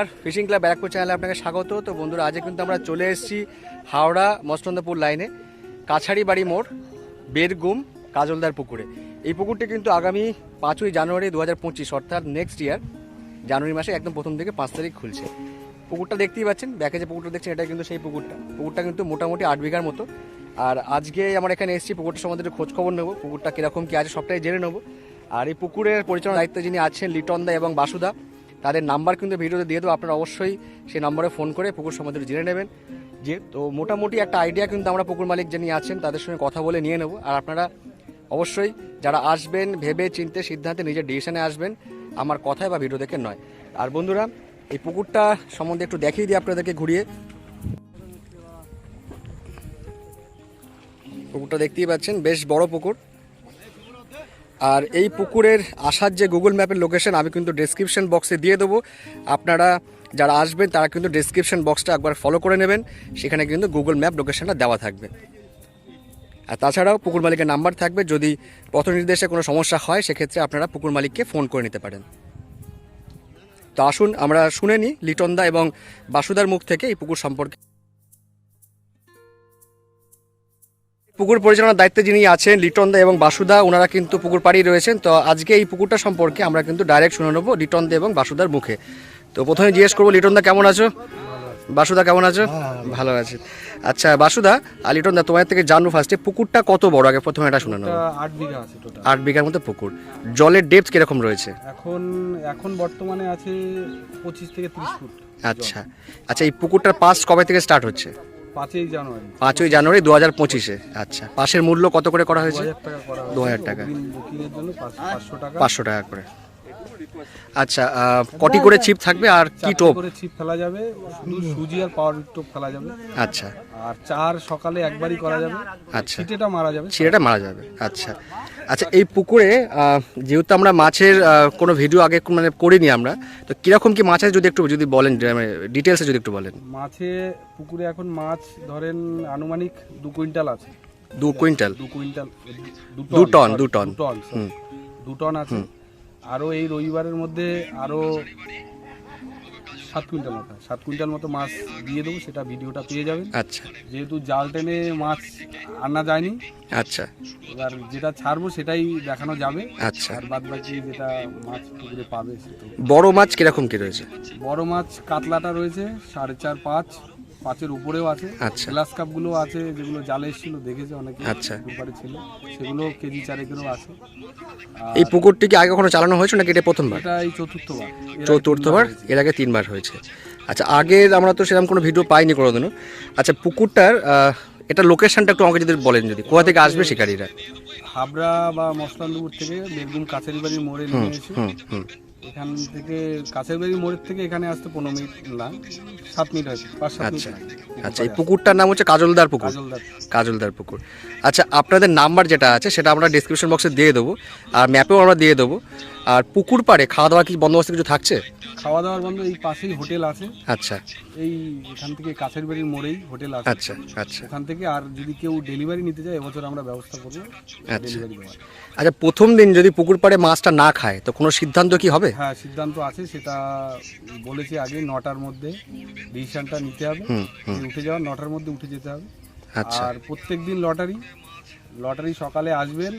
আর fishing club Barrackpore চ্যানেলে আপনাকে স্বাগত। তো বন্ধুরা, আজকে কিন্তু আমরা চলে এসেছি হাওড়া মস্তন্দপুর লাইনে কাছারি বাড়ি মোড়, বেরগুম, কাজলদার পুকুরে। এই পুকুরটি কিন্তু আগামী পাঁচই জানুয়ারি দু হাজার পঁচিশ, অর্থাৎ নেক্সট ইয়ার জানুয়ারি মাসে একদম প্রথম থেকে পাঁচ তারিখ খুলছে। পুকুরটা দেখতেই পাচ্ছেন, ব্যাকে যে পুকুরটা দেখছেন, এটা কিন্তু সেই পুকুরটা। পুকুরটা কিন্তু মোটামুটি আট বিঘার মতো। আর আজকে আমরা এখানে এসেছি পুকুরটা সম্বন্ধে একটু খোঁজ খবর নেব, পুকুরটা কীরকম কী আছে সবটাই জেনে নেব। আর এই পুকুরের পরিচালনার দায়িত্বে যিনি আছেন লিটন দা এবং বাসুদা তাদের নাম্বার কিন্তু ভিডিওতে দিয়ে দেবো। আপনারা অবশ্যই সেই নম্বরে ফোন করে পুকুর সম্বন্ধে জেনে নেবেন। যে তো মোটামুটি একটা আইডিয়া কিন্তু আমরা পুকুর মালিক যিনি আছেন, তাদের সঙ্গে কথা বলে নিয়ে নেব। আর আপনারা অবশ্যই যারা আসবেন, ভেবে চিনতে সিদ্ধান্তে নিজের ডিসিশনে আসবেন, আমার কথায় বা ভিডিও দেখে নয়। আর বন্ধুরা, এই পুকুরটা সম্বন্ধে একটু দেখিয়ে দিই আপনাদেরকে ঘুরিয়ে। পুকুরটা দেখতেই পাচ্ছেন, বেশ বড় পুকুর। আর এই পুকুরের আসার যে গুগল ম্যাপের লোকেশন আমি কিন্তু ডেসক্রিপশন বক্সে দিয়ে দেবো। আপনারা যারা আসবেন, তারা কিন্তু ডেসক্রিপশন বক্সটা একবার ফলো করে নেবেন। সেখানে কিন্তু গুগল ম্যাপ লোকেশনটা দেওয়া থাকবে। আর তাছাড়াও পুকুর মালিকের নাম্বার থাকবে। যদি পথ নির্দেশে কোনো সমস্যা হয়, সেক্ষেত্রে আপনারা পুকুর মালিককে ফোন করে নিতে পারেন। তো আসুন, আমরা শুনে নিই লিটনদা এবং বাসুদার মুখ থেকে এই পুকুর সম্পর্কে। পুকুর পরিচালনার দায়িত্বে যিনি আছেন লিটনদা এবং বাসুদা ওনারা কিন্তু পুকুর পাড়ি রয়েছেন। তো আজকে এই পুকুরটা সম্পর্কে আমরা কিন্তু ডাইরেক্ট শুনে নেব লিটনদা এবং বাসুদার মুখে। তো প্রথমে জিজ্ঞেস করব লিটনদা কেমন আছো? বাসুদা কেমন আছো? ভালো। আছে। আচ্ছা বাসুদা আর লিটন দা তোমার থেকে জানব ফার্স্টে পুকুরটা কত বড়? আগে প্রথমে এটা শুনে নেব। আট বিঘা আছে টোটাল আট বিঘার মতো পুকুর। জলের ডেপথ কীরকম রয়েছে? এখন এখন বর্তমানে আছে পঁচিশ থেকে তিরিশ ফুট। আচ্ছা। আচ্ছা এই পুকুরটার পাস কবে থেকে স্টার্ট হচ্ছে? পাঁচই জানুয়ারি। পাঁচই জানুয়ারি দু হাজার পঁচিশে। আচ্ছা পাশের মূল্য কত করে করা হয়েছে? দু হাজার পাঁচশো টাকা। পাঁচশো টাকা করে। আচ্ছা কটি করে চিপ থাকবে আর কি টোপ? করে ছিপ ফেলা যাবে শুধু সুজি আর পাওয়ার টোপ ফেলা যাবে। আচ্ছা। আর চার সকালে একবারই করা যাবে। আচ্ছা। ছিটেটা মারা যাবে। ছিঁড়েটা মারা যাবে আচ্ছা। আচ্ছা এই পুকুরে যেহেতু আমরা মাছের কোনো ভিডিও আগে মানে করিনি আমরা তো কীরকম কি মাছ আছে যদি একটু যদি বলেন ডিটেলসে যদি একটু বলেন? মাছে পুকুরে এখন মাছ ধরেন আনুমানিক দু কুইন্টাল আছে। দু কুইন্টাল? দু কুইন্টাল দু টন, দু টন। দু টন আছে। আরও এই রবিবারের মধ্যে আরও সাত কুইন্টাল মতো সাত কুইন্টাল মতো মাছ দিয়ে দেবো সেটা ভিডিওটা পেয়ে যাবেন। আচ্ছা। যেহেতু জাল টেনে মাছ আনা যায়নি আচ্ছা। এবার যেটা ছাড়বো সেটাই দেখানো যাবে আচ্ছা। আর বাদ বাকি যেটা মাছ পুকুরে পাবে বড় মাছ কীরকম কি রয়েছে? বড় মাছ কাতলাটা রয়েছে সাড়ে চার পাঁচ। পাঁচের উপরেও আছে। আচ্ছা। গ্লাস কাপগুলো আছে যেগুলো জালে এসেছিল দেখেছে অনেকে। আচ্ছা। দুপারে ছিল। সেগুলো কেজি চারেকেরও আছে। এই পুকুরটি কি আগে কখনো চালানো হয়েছে নাকি এটা প্রথমবার? এটা এই চতুর্থবার। এর আগে চতুর্থবার? এর আগে তিনবার হয়েছে। আচ্ছা আগের আমরা তো সেরকম কোনো ভিডিও পাইনি কোনোদিনও। আচ্ছা পুকুরটার আহ, এটা লোকেশনটা একটু আমাকে যদি বলেন যদি। কোথা থেকে আসবে শিকারীরা? হাবড়া বা মসলানপুর থেকে বেগুন কাছের বাড়ির মোড়ে নেমে এসে হুম হুম। এখান থেকে কাছের বাড়ির মোড়ের থেকে এখানে আসতে পনেরো মিনিট না সাত মিনিট হয়েছে পাঁচ সাত মিনিট আচ্ছা আচ্ছা এই পুকুরটার নাম হচ্ছে কাজলদার পুকুর। কাজলদার পুকুর। আচ্ছা আপনাদের নাম্বার যেটা আছে সেটা আমরা ডিসক্রিপশন বক্সে দিয়ে দেবো আর ম্যাপেও আমরা দিয়ে দেবো। আর পুকুর পাড়ে খাওয়া দাওয়া কি বন্দোবস্ত কিছু থাকছে? খাওয়া দাওয়ার বন্ধ এই পাশেই হোটেল আছে। আচ্ছা। এই এখান থেকে কাছের বাড়ির মোড়েই হোটেল আছে। আচ্ছা আচ্ছা। ওখান থেকে আর যদি কেউ ডেলিভারি নিতে চায় এবছর আমরা ব্যবস্থা করব আচ্ছা। ডেলিভারি দেওয়ার। আচ্ছা প্রথম দিন যদি পুকুর পাড়ে মাছটা না খায় তো কোনো সিদ্ধান্ত কি হবে? হ্যাঁ সিদ্ধান্ত আছে সেটা বলেছি আগে নটার মধ্যে ডিসিশনটা নিতে হবে। উঠে যাওয়ার নটার মধ্যে উঠে যেতে হবে। আচ্ছা। আর প্রত্যেক দিন লটারি লটারি সকালে আসবেন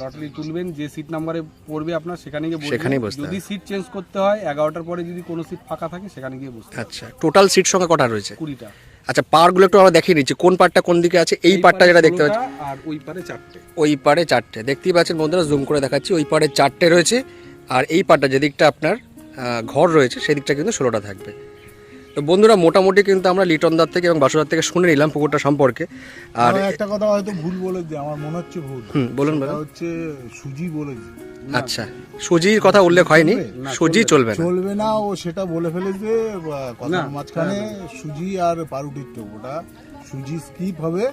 লটারি তুলবেন যে সিট নাম্বারে পড়বে আপনার সেখানে গিয়ে। সেখানেই বসতে যদি সিট চেঞ্জ করতে হয় এগারোটার পরে যদি কোনো সিট ফাঁকা থাকে সেখানে গিয়ে বসতে আচ্ছা টোটাল সিট সংখ্যা কটা রয়েছে? কুড়িটা। আচ্ছা পাড়গুলো একটু আমরা দেখিয়ে নিচ্ছি কোন পাড়টা কোন দিকে আছে? এই পাড়টা যেটা দেখতে পাচ্ছি আর ওই পারে চারটে। ওই পাড়ে চারটে। দেখতেই পাচ্ছেন বন্ধুরা জুম করে দেখাচ্ছি ওই পাড়ে চারটে রয়েছে। আর এই পাড়টা যেদিকটা আপনার ঘর রয়েছে সেদিকটা কিন্তু ষোলোটা থাকবে। তো বন্ধুরা মোটামুটি কিন্তু আমরা লিটনদার থেকে এবং বাসুদার থেকে শুনে নিলাম পুকুরটা সম্পর্কে। আর একটা কথা হয়তো ভুল বলে দিই আমার মনে হচ্ছে ভুল। হুম বলুন হচ্ছে সুজি বলে আচ্ছা সুজির কথা উল্লেখ হয়নি। সুজি চলবে না। চলবে না। ও সেটা বলে ফেলেছে কথা কথার মাঝখানে সুজি আর পাউরুটির টোপ ওটা সুজি স্কিপ হবে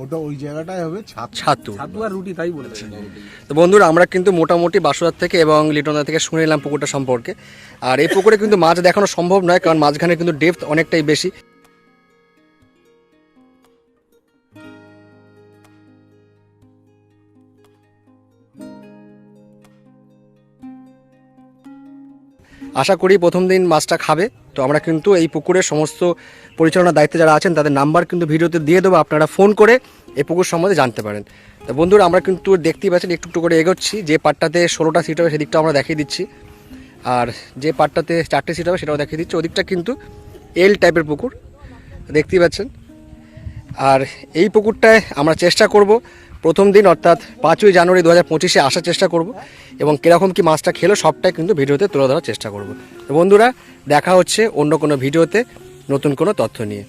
ওটা ওই জায়গাটাই হবে ছাতু। ছাতু। আর রুটি তাই বলেছে। তো বন্ধুরা আমরা কিন্তু মোটামুটি বাসুদার থেকে এবং লিটনদা থেকে শুনে নিলাম পুকুরটা সম্পর্কে। আর এই পুকুরে কিন্তু মাছ দেখানো সম্ভব নয় কারণ মাঝখানে কিন্তু ডেপথ অনেকটাই বেশি। আশা করি প্রথম দিন মাছটা খাবে। তো আমরা কিন্তু এই পুকুরের সমস্ত পরিচালনার দায়িত্বে যারা আছেন, তাদের নাম্বার কিন্তু ভিডিওতে দিয়ে দেবো। আপনারা ফোন করে এই পুকুর সম্বন্ধে জানতে পারেন। তো বন্ধুরা, আমরা কিন্তু দেখতেই পাচ্ছেন, একটু একটু করে এগোচ্ছি। যে পাটটাতে ষোলোটা সিট হবে সেদিকটা আমরা দেখিয়ে দিচ্ছি। আর যে পাটটাতে চারটে সিট হবে, সেটাও দেখিয়ে দিচ্ছি। ওদিকটা কিন্তু এল টাইপের পুকুর দেখতেই পাচ্ছেন। আর এই পুকুরটায় আমরা চেষ্টা করব প্রথম দিন অর্থাৎ পাঁচই জানুয়ারি দু হাজার পঁচিশে আসার চেষ্টা করব এবং কীরকম কি মাছটা খেলো সবটাই কিন্তু ভিডিওতে তুলে ধরার চেষ্টা করব। তো বন্ধুরা, দেখা হচ্ছে অন্য কোনো ভিডিওতে নতুন কোনো তথ্য নিয়ে।